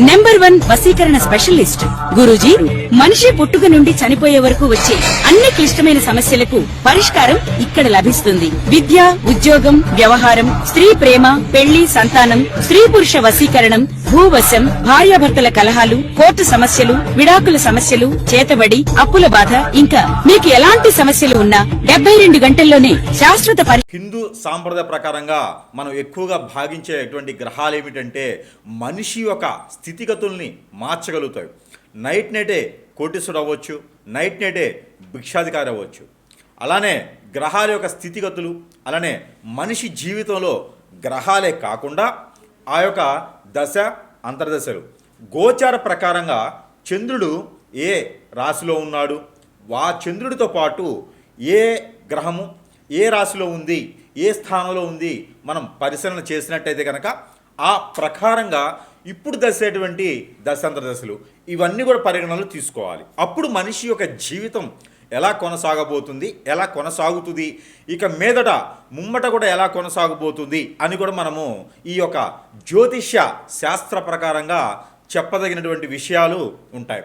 Number one వసీకరణ specialist Guruji మనిషి పుట్టుక నుండి చనిపోయే వరకు వచ్చే అన్ని క్లిష్టమైన సమస్యలకు పరిష్కారం ఇక్కడ లభిస్తుంది. విద్య ఉద్యోగం వ్యవహారం స్త్రీ ప్రేమ పెళ్ళి సంతానం స్త్రీ పురుష వసీకరణం భూవశం భార్యాభర్తల కలహాలు కోర్టు సమస్యలు విడాకుల సమస్యలు చేతబడి అప్పుల బాధ ఇంకా మీకు ఎలాంటి సమస్యలు ఉన్నా డెబ్బై రెండు గంటల్లోనే శాశ్వత హిందూ సాంప్రదాయ ప్రకారంగా మనం ఎక్కువగా భావించేటువంటి గ్రహాలు ఏమిటంటే మనిషి యొక్క స్థితిగతుల్ని మార్చగలుగుతాయి నైట్ నైటే కోటీశ్వరుడు అవ్వచ్చు నైట్ నైటే భిక్షాధికారి అవ్వచ్చు. అలానే గ్రహాల యొక్క స్థితిగతులు అలానే మనిషి జీవితంలో గ్రహాలే కాకుండా ఆ యొక్క దశ అంతర్దశలు. గోచార ప్రకారంగా చంద్రుడు ఏ రాశిలో ఉన్నాడు? ఆ చంద్రుడితో పాటు ఏ గ్రహము ఏ రాశిలో ఉంది ఏ స్థానంలో ఉంది మనం పరిశీలన చేసినట్టయితే కనుక ఆ ప్రకారంగా ఇప్పుడు దశేటువంటి దశాంతర దశలు ఇవన్నీ కూడా పరిగణనలు తీసుకోవాలి. అప్పుడు మనిషి యొక్క జీవితం ఎలా కొనసాగబోతుంది ఎలా కొనసాగుతుంది ఇక మీదట ముమ్మట కూడా ఎలా కొనసాగబోతుంది అని కూడా మనము ఈ యొక్క జ్యోతిష్య శాస్త్ర ప్రకారంగా చెప్పదగినటువంటి విషయాలు ఉంటాయి.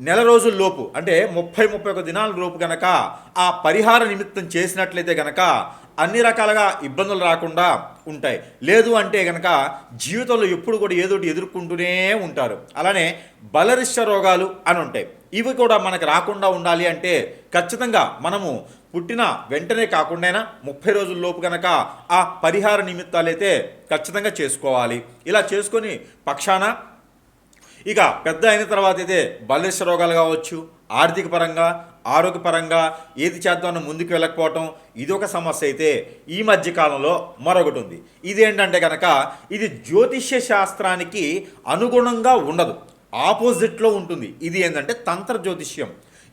నెల రోజుల్లోపు అంటే ముప్పై ముప్పై ఒక దినాల లోపు గనక ఆ పరిహార నిమిత్తం చేసినట్లయితే గనక అన్ని రకాలుగా ఇబ్బందులు రాకుండా ఉంటాయి. లేదు అంటే గనక జీవితంలో ఎప్పుడు కూడా ఏదోటి ఎదుర్కొంటూనే ఉంటారు. అలానే బలరిష్ట రోగాలు అని ఉంటాయి. ఇవి కూడా మనకు రాకుండా ఉండాలి అంటే ఖచ్చితంగా మనము పుట్టిన వెంటనే కాకుండా ముప్పై రోజుల లోపు గనక ఆ పరిహార నిమిత్తాలైతే ఖచ్చితంగా చేసుకోవాలి. ఇలా చేసుకొని పక్షాన ఇక పెద్ద అయిన తర్వాత అయితే బలిష్ట రోగాలు కావచ్చు ఆర్థిక పరంగా ఆరోగ్యపరంగా ఏది చేద్దామని ముందుకు వెళ్ళకపోవటం ఇది ఒక సమస్య అయితే ఈ మధ్య కాలంలో మరొకటి ఉంది. ఇదేంటంటే కనుక ఇది జ్యోతిష్య శాస్త్రానికి అనుగుణంగా ఉండదు. ఆపోజిట్లో ఉంటుంది. ఇది ఏంటంటే తంత్ర జ్యోతిష్యం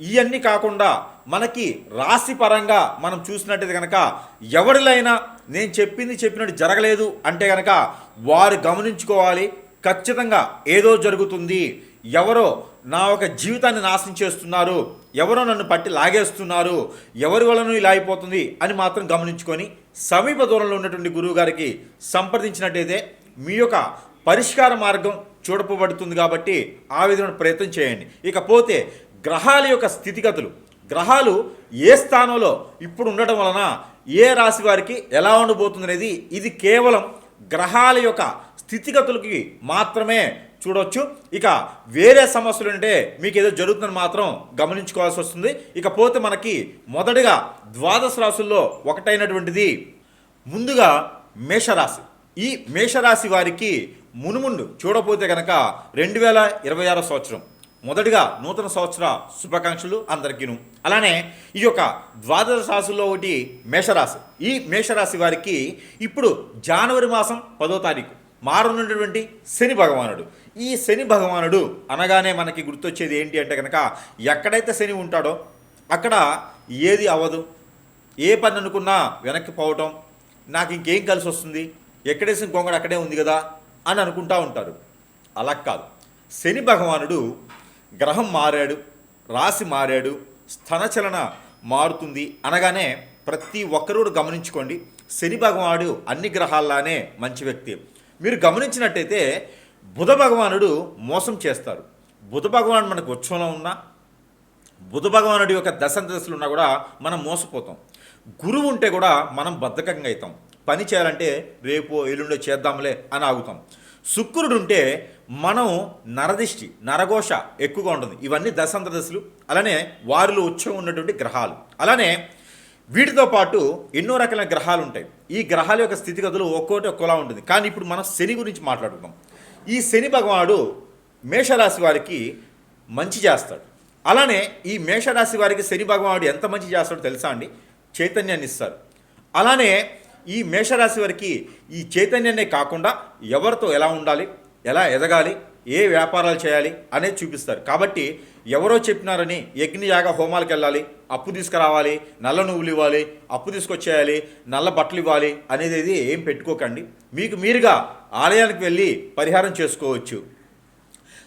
ఇవన్నీ కాకుండా మనకి రాశి పరంగా మనం చూసినట్టయితే కనుక ఎవరిలైనా నేను చెప్పింది చెప్పినట్టు జరగలేదు అంటే కనుక వారు గమనించుకోవాలి. ఖచ్చితంగా ఏదో జరుగుతుంది. ఎవరో నా ఒక జీవితాన్ని నాశనం చేస్తున్నారు. ఎవరో నన్ను పట్టి లాగేస్తున్నారు. ఎవరి వలన ఇలా అయిపోతుంది అని మాత్రం గమనించుకొని సమీప దూరంలో ఉన్నటువంటి గురువు గారికి సంప్రదించినట్టయితే మీ యొక్క పరిష్కార మార్గం చూడపబడుతుంది కాబట్టి ఆ విధమైన ప్రయత్నం చేయండి. ఇకపోతే గ్రహాల యొక్క స్థితిగతులు. గ్రహాలు ఏ స్థానంలో ఇప్పుడు ఉండటం వలన ఏ రాశి వారికి ఎలా ఉండబోతుంది అనేది ఇది కేవలం గ్రహాల యొక్క స్థితిగతులకి మాత్రమే చూడొచ్చు. ఇక వేరే సమస్యలు ఉంటే మీకు ఏదో జరుగుతుందని మాత్రం గమనించుకోవాల్సి వస్తుంది. ఇకపోతే మనకి మొదటిగా ద్వాదశ రాశుల్లో ఒకటైనటువంటిది ముందుగా మేషరాశి. ఈ మేషరాశి వారికి మునుముందు చూడపోతే కనుక రెండు వేల ఇరవై ఆరో సంవత్సరం మొదటిగా నూతన సంవత్సర శుభాకాంక్షలు అందరికీను. అలానే ఈ యొక్క ద్వాదశ రాశుల్లో ఒకటి మేషరాశి. ఈ మేషరాశి వారికి ఇప్పుడు జనవరి మాసం పదో తారీఖు. మారనున్నటువంటి శని భగవానుడు. ఈ శని భగవానుడు అనగానే మనకి గుర్తొచ్చేది ఏంటి అంటే కనుక ఎక్కడైతే శని ఉంటాడో అక్కడ ఏది అవ్వదు. ఏ పని అనుకున్నా వెనక్కి పోవటం నాకు ఇంకేం కలిసి వస్తుంది? ఎక్కడేసిన గొంగడు అక్కడే ఉంది కదా అని అనుకుంటా ఉంటారు. అలా కాదు. శని భగవానుడు గ్రహం మారాడు రాశి మారాడు స్థనచలన మారుతుంది అనగానే ప్రతి ఒక్కరూ కూడా గమనించుకోండి. శని భగవానుడు అన్ని గ్రహాల్లానే మంచి వ్యక్తి. మీరు గమనించినట్టయితే బుధ భగవానుడు మోసం చేస్తారు. బుధ భగవానుడు మనకు ఉత్సవంలో ఉన్నా బుధ భగవానుడి యొక్క దశంతదశలు ఉన్నా కూడా మనం మోసపోతాం. గురువు ఉంటే కూడా మనం బద్ధకంగా అవుతాం. పని చేయాలంటే రేపు ఎల్లుండో చేద్దాంలే అని ఆగుతాం. శుక్రుడు ఉంటే మనం నరదిష్టి నరఘోష ఎక్కువగా ఉంటుంది. ఇవన్నీ దశాంతదశలు అలానే వారిలో ఉచ్చం ఉన్నటువంటి గ్రహాలు. అలానే వీటితో పాటు ఎన్నో రకాల గ్రహాలు ఉంటాయి. ఈ గ్రహాల యొక్క స్థితిగతులు ఒక్కోటి ఒక్కోలా ఉంటుంది. కానీ ఇప్పుడు మనం శని గురించి మాట్లాడుకుందాం. ఈ శని భగవానుడు మేషరాశి వారికి మంచి చేస్తాడు. అలానే ఈ మేషరాశి వారికి శని భగవానుడు ఎంత మంచి చేస్తాడో తెలుసా అండి? చైతన్యాన్ని ఇస్తారు. అలానే ఈ మేషరాశి వారికి ఈ చైతన్యనే కాకుండా ఎవరితో ఎలా ఉండాలి ఎలా ఎదగాలి ఏ వ్యాపారాలు చేయాలి అనేది చూపిస్తారు. కాబట్టి ఎవరో చెప్పినారని యజ్ఞయాగ హోమాలకు వెళ్ళాలి అప్పు తీసుకురావాలి నల్ల నువ్వులు ఇవ్వాలి అప్పు తీసుకొచ్చేయాలి నల్ల బట్టలు ఇవ్వాలి అనేది ఏం పెట్టుకోకండి. మీకు మీరుగా ఆలయానికి వెళ్ళి పరిహారం చేసుకోవచ్చు.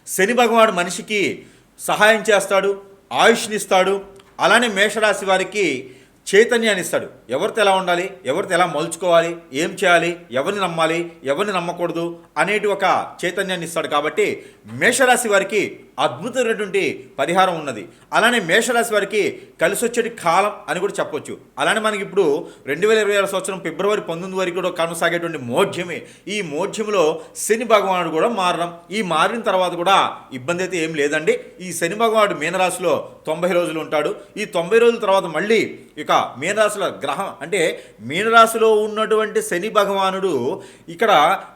శని భగవాడు మనిషికి సహాయం చేస్తాడు ఆయుష్నిస్తాడు అలానే మేషరాశి వారికి చైతన్యాన్ని ఇస్తాడు ఎవరితో ఎలా ఉండాలి? ఎవరితో ఎలా మలుచుకోవాలి? ఏం చేయాలి? ఎవరిని నమ్మాలి? ఎవరిని నమ్మకూడదు? అనేటి ఒక చైతన్యాన్ని ఇస్తాడు కాబట్టి మేషరాశి వారికి అద్భుతమైనటువంటి పరిహారం ఉన్నది. అలానే మేషరాశి వారికి కలిసి వచ్చేటి కాలం అని కూడా చెప్పొచ్చు. అలానే మనకి ఇప్పుడు రెండు వేల ఇరవై ఆరు సంవత్సరం ఫిబ్రవరి పంతొమ్మిది వరకు కూడా కొనసాగేటువంటి మోఢ్యమే ఈ మోఢ్యంలో శని భగవానుడు కూడా మారడం ఈ మారిన తర్వాత కూడా ఇబ్బంది అయితే ఏం లేదండి. ఈ శని భగవానుడు మీనరాశిలో తొంభై రోజులు ఉంటాడు. ఈ తొంభై రోజుల తర్వాత మళ్ళీ ఇక మీనరాశిలో గ్రహం అంటే మీనరాశిలో ఉన్నటువంటి శని భగవానుడు ఇక్కడ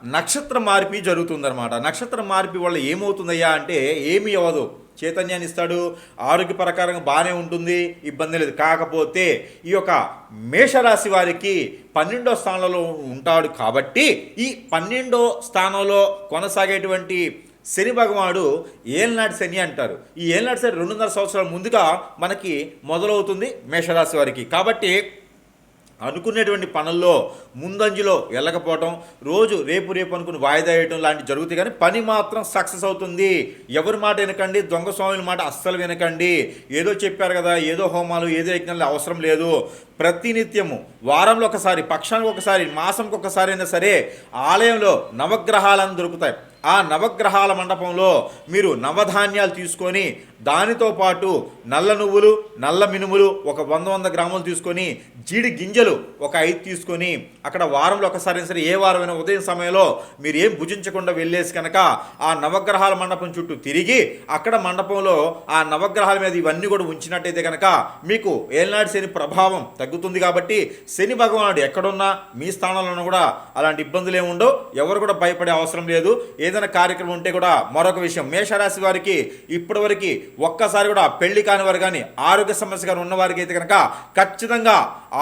నక్షత్ర మార్పి జరుగుతుందన్నమాట. నక్షత్ర మార్పి వల్ల ఏమవుతుందయ్యా అంటే ఏమీ అవ్వదు. చైతన్యాన్ని ఇస్తాడు ఆరోగ్య ప్రకారంగా బాగానే ఉంటుంది ఇబ్బంది లేదు. కాకపోతే ఈ యొక్క మేషరాశి వారికి పన్నెండో స్థానంలో ఉంటాడు కాబట్టి ఈ పన్నెండో స్థానంలో కొనసాగేటువంటి శని భగవానుడు ఏలనాటి శని అంటారు. ఈ ఏలనాటి శని రెండున్నర సంవత్సరాల ముందుగా మనకి మొదలవుతుంది మేషరాశి వారికి. కాబట్టి అనుకునేటువంటి పనుల్లో ముందంజలో వెళ్ళకపోవటం రోజు రేపు రేపు అనుకుని వాయిదా వేయటం లాంటివి జరుగుతాయి కానీ పని మాత్రం సక్సెస్ అవుతుంది. ఎవరి మాట వినకండి దొంగ స్వాముల మాట అస్సలు వినకండి. ఏదో చెప్పారు కదా ఏదో హోమాలు ఏదో యజ్ఞాలు అవసరం లేదు. ప్రతినిత్యము వారంలో ఒకసారి పక్షానికి ఒకసారి మాసంకి ఒకసారి అయినా సరే ఆలయంలో నవగ్రహాలను దొరుకుతాయి. ఆ నవగ్రహాల మండపంలో మీరు నవధాన్యాలు తీసుకొని దానితో పాటు నల్ల నువ్వులు నల్ల మినుములు ఒక వంద వంద గ్రాములు తీసుకొని జీడి గింజలు ఒక ఐదు తీసుకొని అక్కడ వారంలో ఒకసారి సరే ఏ వారమైనా ఉదయం సమయంలో మీరు ఏం భుజించకుండా వెళ్ళేసి కనుక ఆ నవగ్రహాల మండపం చుట్టూ తిరిగి అక్కడ మండపంలో ఆ నవగ్రహాల మీద ఇవన్నీ కూడా ఉంచినట్టయితే కనుక మీకు ఏనాడు శని ప్రభావం తగ్గుతుంది కాబట్టి శని భగవానుడు ఎక్కడున్నా మీ స్థానంలోనూ కూడా అలాంటి ఇబ్బందులు ఏమి ఉండవు. ఎవరు కూడా భయపడే అవసరం లేదు. ఏదైనా కార్యక్రమం ఉంటే కూడా మరొక విషయం. మేషరాశి వారికి ఇప్పటివరకు ఒక్కసారి కూడా పెళ్ళి కాని వారు కానీ ఆరోగ్య సమస్య కానీ ఉన్నవారికి అయితే కనుక ఖచ్చితంగా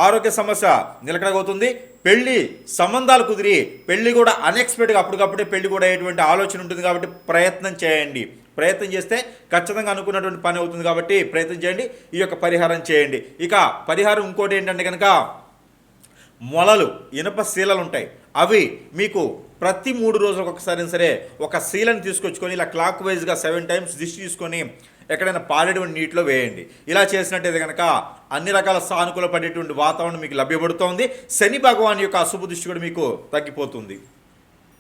ఆరోగ్య సమస్య నిలకడగవుతుంది. పెళ్ళి సంబంధాలు కుదిరి పెళ్ళి కూడా అన్ఎక్స్పెక్ట్గా అప్పటికప్పుడే పెళ్ళి కూడా అయ్యేటువంటి ఆలోచన ఉంటుంది కాబట్టి ప్రయత్నం చేయండి. ప్రయత్నం చేస్తే ఖచ్చితంగా అనుకున్నటువంటి పని అవుతుంది కాబట్టి ప్రయత్నం చేయండి. ఈ యొక్క పరిహారం చేయండి. ఇక పరిహారం ఇంకోటి ఏంటంటే కనుక మొలలు ఇనప శీలలు ఉంటాయి అవి మీకు ప్రతి మూడు రోజులకు ఒకసారి సరే ఒక శీలను తీసుకొచ్చుకొని ఇలా క్లాక్ వైజ్గా సెవెన్ టైమ్స్ దిష్టి తీసుకొని ఎక్కడైనా పాడేటువంటి నీటిలో వేయండి. ఇలా చేసినట్టయితే కనుక అన్ని రకాల సానుకూల పడేటువంటి వాతావరణం మీకు లభ్యపడుతోంది. శని భగవాన్ యొక్క అశుభ దృష్టి కూడా మీకు తగ్గిపోతుంది.